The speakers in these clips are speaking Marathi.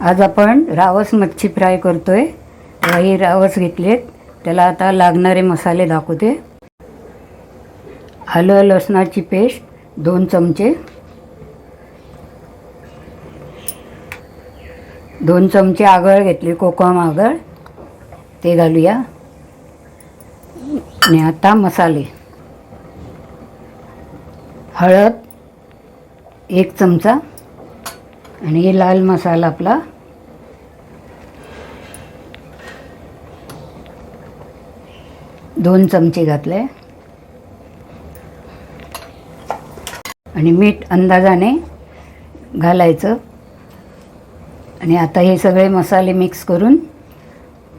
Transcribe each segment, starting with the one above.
आज आपण रावस मच्छी फ्राय करतोय. हे रावस घेतलेत. त्याला आता लागणारे मसाले दाखवते. आलं लसणाची पेस्ट दोन चमचे. दोन चमचे आगळ घेतले कोकम आगळ. ते घालूया. आणि आता मसाले. हळद एक चमचा. आणि हे लाल मसाला आपला दोन चमचे घातले. आणि मीठ अंदाजाने घालायचं. आणि आता हे सगळे मसाले मिक्स करून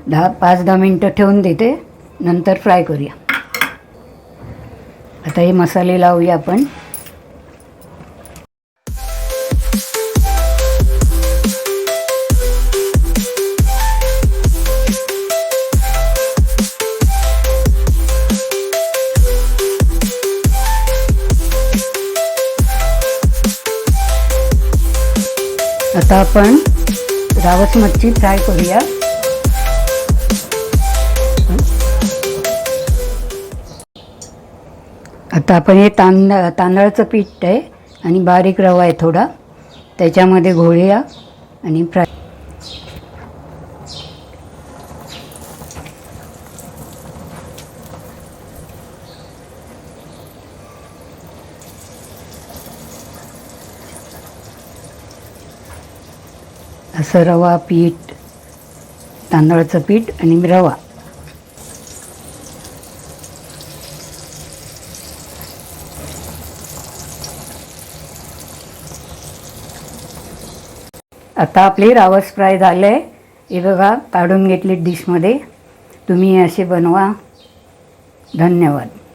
दहा पाच दहा मिनटं ठेवून देते. नंतर फ्राय करूया. आता हे मसाले लावूया आपण. आता आपण रावस मच्छी फ्राय करूया. आता आपण हे तांदळ तांदळाचं पीठ आहे आणि बारीक रवा आहे थोडा. त्याच्यामध्ये घोळूया आणि फ्राय असं रवा पीठ तांदळाचं पीठ आणि रवा. आता आपली रावस फ्राय झालं आहे हे बघा काढून घेतली डिशमध्ये. तुम्ही असे बनवा. धन्यवाद.